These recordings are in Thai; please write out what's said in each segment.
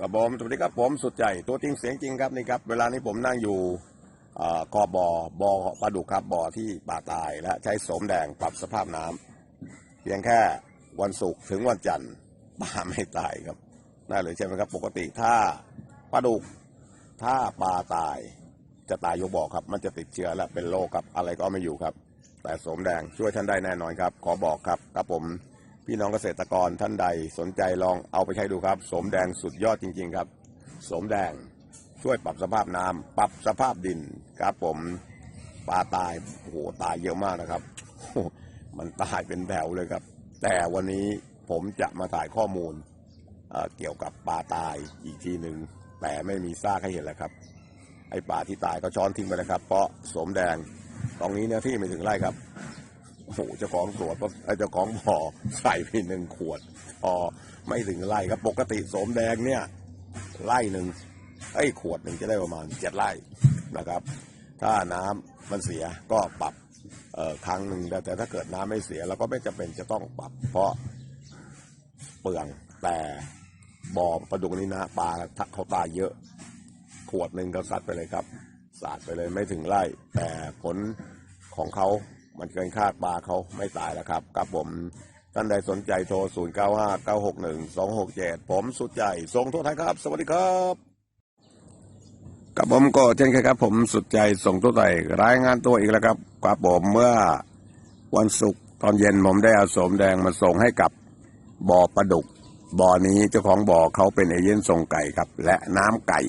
ครับผมสวัสดีครับผมสุดใจตัวจริงเสียงจริงครับนี่ครับ เวลานี้ผมนั่งอยู่เอ่อขอบบ่อบอปลาดุกครับบ่อที่ป่าตายและใช้โสมแดงปรับสภาพน้ำเพียงแค่วันศุกร์ถึงวันจันทร์ปลาไม่ตายครับน่าเลยใช่ไหมครับ ปกติถ้าปลาดุกถ้าปลาตายจะตายยกบ่อครับ มันจะติดเชื้อและเป็นโรคครับอะไรก็ไม่อยู่ครับ แต่โสมแดงช่วยท่านได้แน่นอนครับ ขอบอกครับครับผม พี่น้องเกษตรกรท่านใดสนใจลองเอาไปใช้ดูครับ สมแดงสุดยอดจริง ๆ ครับ สมแดงช่วยปรับสภาพน้ำปรับสภาพดินครับผมปลาตายโอ้โหตายเยอะมากนะครับ มันตายเป็นแถวเลยครับ แต่วันนี้ผมจะมาถ่ายข้อมูลเเกี่ยวกับปลาตายอีกทีหนึ่งแต่ไม่มีซากให้เห็นแล้วครับ ไอ้ปลาที่ตายก็ช้อนทิ้งไปแล้วครับ เพราะสมแดงตรงนี้เนื้อที่ไม่ถึงไร่ครับ โอ้โหเจ้าของตรวจก็ไอ้เจ้าของบ่อใส่ไปหนึ่งขวดพอไม่ถึงไร่ครับปกติโสมแดงเนี่ยไร่หนึ่งไอ้ขวดหนึ่งจะได้ประมาณเจ็ดไร่นะครับ ถ้าน้ำมันเสียก็ปรับเออครั้งหนึ่งแต่ถ้าเกิดน้ำไม่เสียเราก็ไม่จำเป็นจะต้องปรับ เพราะเปลืองแต่บ่อปลาดุกนี้นะปลาเขาตายเยอะ ขวดหนึ่งก็ซัดไปเลยครับสาดไปเลยไม่ถึงไร่แต่ผลของเขา มันเกินคาดปลาเขาไม่ตายแล้วครับครับผมท่านใดสนใจโทร 0 9 5 9 6 1 2 6 7 ผมสุดใจส่งทั่วไทยครับ สวัสดีครับกับผมก็เช่นเคยครับ ผมสุดใจส่งทั่วไทยรายงานตัวอีกแล้วครับครับผมเมื่อวันศุกร์ตอนเย็นผมได้เอาสมแดงมาส่งให้กับบ่อปลาดุกบ่อนี้เจ้าของบ่อเขาเป็นเอเย่นส่งไก่ครับ และน้ำไก่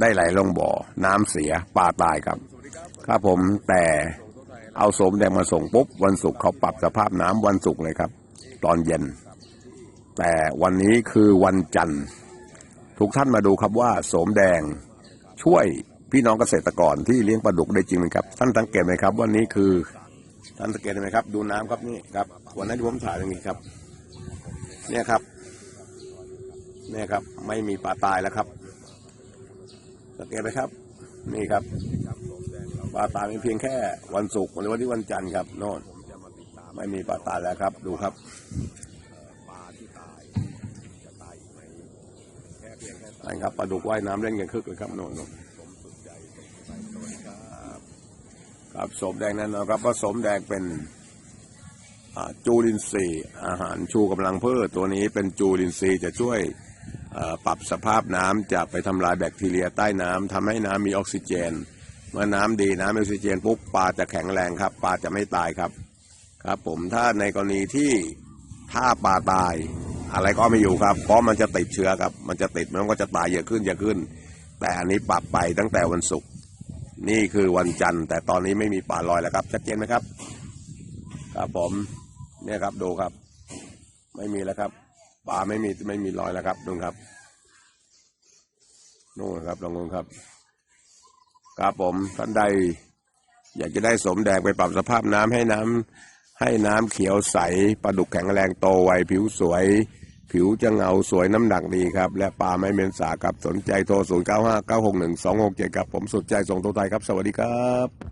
ได้ไหลลงบ่อน้ำเสียปลาตายครับ ครับผมแต่ เอาโสมแดงมาส่งปุ๊บวันศุกร์เขาปรับสภาพน้ำวันศุกร์เลยครับ ตอนเย็น แต่วันนี้คือวันจันทร์ ทุกท่านมาดูครับว่าโสมแดงช่วยพี่น้องเกษตรกรที่เลี้ยงปลาดุกได้จริงไหมครับ ท่านสังเกตไหมครับว่านี้คือท่านสังเกตไหมครับ ดูน้ำครับนี่ครับ วันนั้นที่ผมถ่ายอย่างนี้ครับ เนี่ยครับ เนี่ยครับ ไม่มีปลาตายแล้วครับสังเกตไหมครับ นี่ครับ ปลาตายมีเพียงแค่วันศุกร์หรือวันที่วันจันทร์ครับโน่นไม่มีปลาตายแล้วครับ ดูครับนั่นครับปลาดุกว่ายน้ำเล่นกันคึกเลยครับโน่นครับสมแดงนั่นนะครับว่าสมแดงเป็นจูลินทรีย์อาหารชูกำลังพืชตัวนี้เป็นจูลินทรีย์จะช่วยปรับสภาพน้ำจะไปทำลายแบคทีเรียใต้น้ำทำให้น้ำมีออกซิเจน เมื่อน้ำดีน้ำมีออกซิเจนปุ๊บปลาจะแข็งแรงครับ ปลาจะไม่ตายครับ ครับ ผมถ้าในกรณีที่ถ้าปลาตาย อะไรก็ไม่อยู่ครับ เพราะมันจะติดเชื้อครับ มันจะติดมันก็จะตายเยอะขึ้นเยอะขึ้น แต่อันนี้ปรับไปตั้งแต่วันศุกร์นี่คือวันจันทร์ แต่ตอนนี้ไม่มีปลาลอยแล้วครับชัดเจนไหมครับ ครับผมเนี่ยครับดูครับ ไม่มีแล้วครับปลาไม่มีไม่มีรอยแล้วครับดูครับนู่นครับลองดูครับ ครับผมท่านใด อยากจะได้สมแดงไปปรับสภาพน้ำให้น้ำให้น้ำเขียวใสปลาดุกแข็งแรงโตไวผิวสวย ผิวจะเงาสวยน้ำหนักดีครับ และปลาไม่เหม็นสาบครับสนใจโทร 0 9 5 9 6 1 2 6 7ครับผมสุดใจส่งตัวไทยครับ สวัสดีครับ